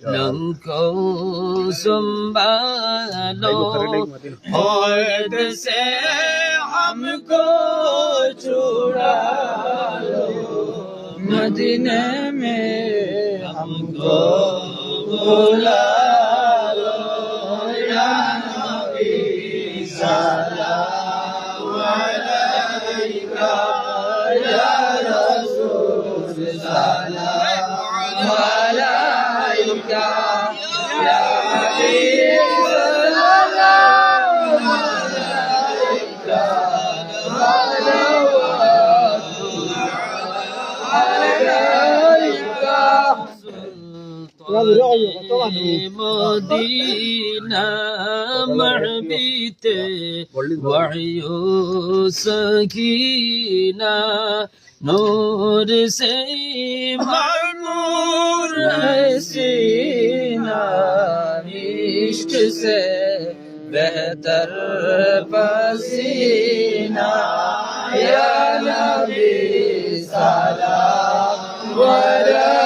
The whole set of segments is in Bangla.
ng سنبھالو مرد سے ہم کو چھڑا لو مدینے میں ہم کو بولا مدينة معبيت وعي سكينة نور سے معمور حسینہ عشق سے بہتر پسینہ یا نبی سلام علیہ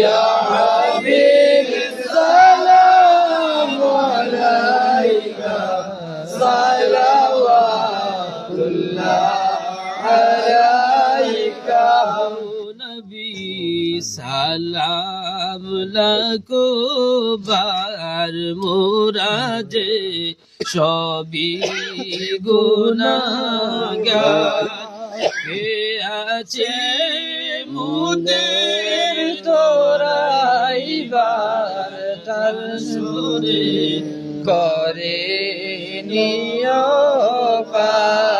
Ya Rabbi সালাম লাকো বার মোরাজে সবই গুনাগার কে আছে মুদের তোরাইবার তার সুরে করে নিয় পারিয়া